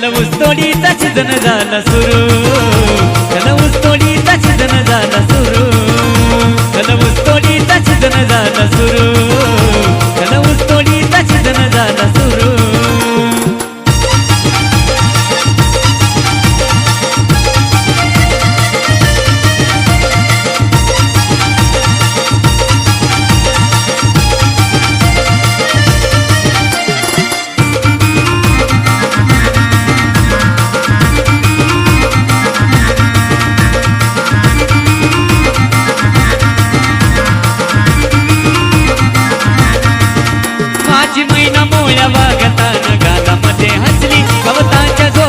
झालं उस्तोडीचा छिजन झालं सुरू.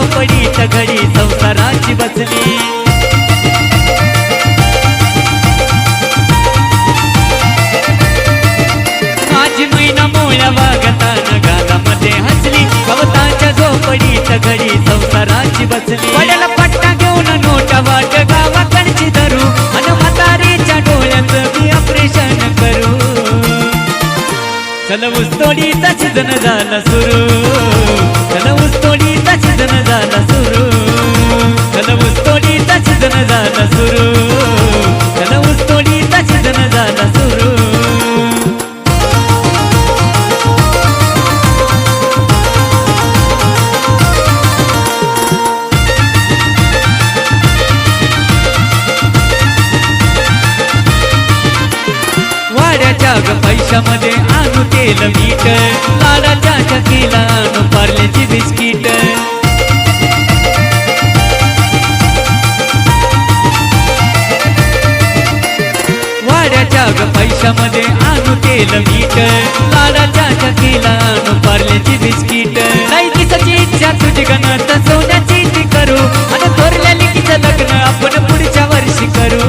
धावपडी झोपडीत संसाराची बसली. माझी महिना मोळ्या वागताना गालामध्ये हसली. गवताच्या झोपडी घडी संसाराची बसली. वड्याला पट्टा घेऊन नोटा वाट गावाकडची धरू. अन म्हातारीच्या डोळ्यात मी ऑपरेशन करू. चल ऊसतोडीचा छिदन झाला सुरू. छिदन झाला सुरू चल ऊसतोडीचा छिदन झाला सुरू वाड्याच्या पैशामध्ये आणू तेल मीठ लाडाच्या चकीला आणू वाड्याच्या पैशामध्ये आणू तेल मीठ लाडाच्या केला आणू पार्ल्याची बिस्किट. नाही दिसाची इच्छा तुझी गणत सोन्याची ती करू. आणि थोरल्या लिखीचं लग्न आपण पुढच्या वर्षी करू.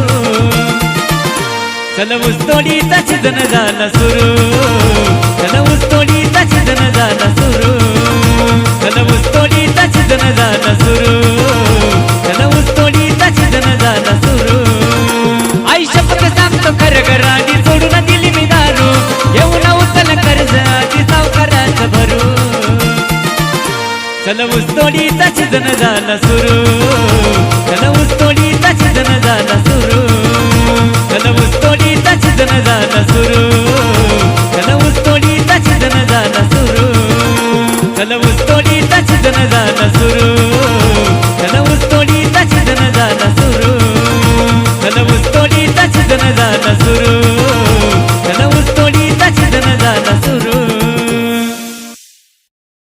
चल ऊसतोडीचा छिदन झाला सुरू. चल ऊसतोडीचा सीझन झाला सुरू. चल ऊसतोडीचा सीझन झाला सुरू. चल ऊसतोडीचा सीझन झाला सुरू. चल ऊसतोडीचा सीझन झाला सुरू. चल ऊसतोडीचा सीझन झाला सुरू. चल ऊसतोडीचा सीझन झाला सुरू. चल ऊसतोडीचा सीझन झाला सुरू.